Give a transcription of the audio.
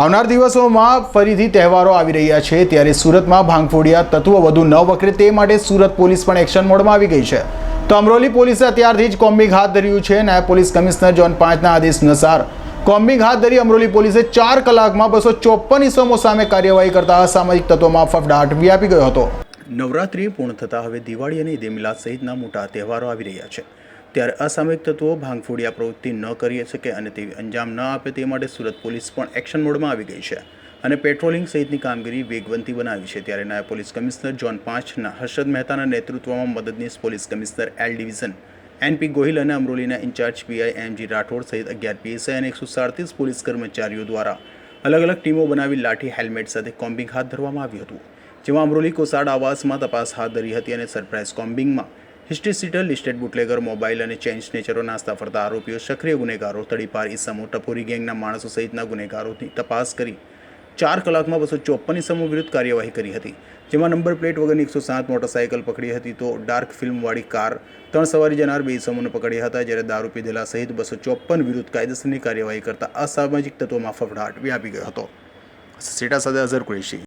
આવનાર દિવસોમાં ફરીથી તહેવારો આવી રહ્યા છે. ત્યારે સુરતમાં ભાંગફોડિયા તત્વો વધુ ન વકરે તે માટે સુરત પોલીસ પણ એક્શન મોડમાં આવી ગઈ છે. તો અમરોલી પોલીસે અત્યારથી જ કોમ્બિંગ હાથ ધર્યું છે. નાયબ પોલીસ કમિશનર જોન પાંચના આદેશ અનુસાર કોમ્બિંગ હાથ ધરી અમરોલી પોલીસે ચાર કલાકમાં બસો ચોપન ઇસમો સામે કાર્યવાહી કરતા અસામાજિક તત્વોમાં ફફડાટ વ્યાપી ગયો હતો. નવરાત્રિ પૂર્ણ થતાં હવે દિવાળી અને ઈદે મિલાદ સહિતના મોટા તહેવારો આવી રહ્યા છે. ત્યારે અસામયિક તત્વો ભાંગફોડિયા પ્રવૃત્તિ ન કરી શકે અને તેવી અંજામ ન આપે તે માટે સુરત પોલીસ પણ એક્શન મોડમાં આવી ગઈ છે. અને પેટ્રોલિંગ સહિતની કામગીરી વેગવંતી બનાવી છે. ત્યારે નાયબ પોલીસ કમિશનર જોન પાંચના, હર્ષદ મહેતાના નેતૃત્વમાં મદદનીશ police commissioner L division, NP Gohil અને અમરોલીના ઇન્ચાર્જ પીઆઈ એમજી રાઠોડ સહિત અગિયાર પીએસઆઈ અને એકસો સાડત્રીસ પોલીસ કર્મચારીઓ દ્વારા અલગ અલગ ટીમો બનાવી લાઠી, હેલ્મેટ સાથે કોમ્બિંગ હાથ ધરવામાં આવ્યું હતું. જેમાં અમરોલી કોસાડ આવાસમાં તપાસ હાથ ધરી હતી અને surprise કોમ્બિંગમાં history sheeter, listed bootlegger, mobile અને ચેન્જ સ્નેચરો, નાસ્તા ફરતા આરોપીઓ, સક્રિય ગુનેગારો, તડીપાર ઇસમો, ટપોરી ગેંગના માણસો સહિતના ગુનેગારોની તપાસ કરી. ચાર કલાકમાં બસો ચોપ્પન ઇસમો વિરુદ્ધ કાર્યવાહી કરી હતી. જેમાં નંબર પ્લેટ વગરની એકસો સાત મોટરસાયકલ પકડી હતી તો ડાર્ક ફિલ્મવાળી કાર ત્રણ સવારી જનાર બે ઇસમોને પકડ્યા હતા, જ્યારે દારૂ પીધેલા સહિત બસો ચોપ્પન વિરુદ્ધ કાયદેસરની કાર્યવાહી કરતા અસામાજિક તત્વોમાં ફફડાટ વ્યાપી ગયો હતો. સેટા સાથે અઝર કુરેશી.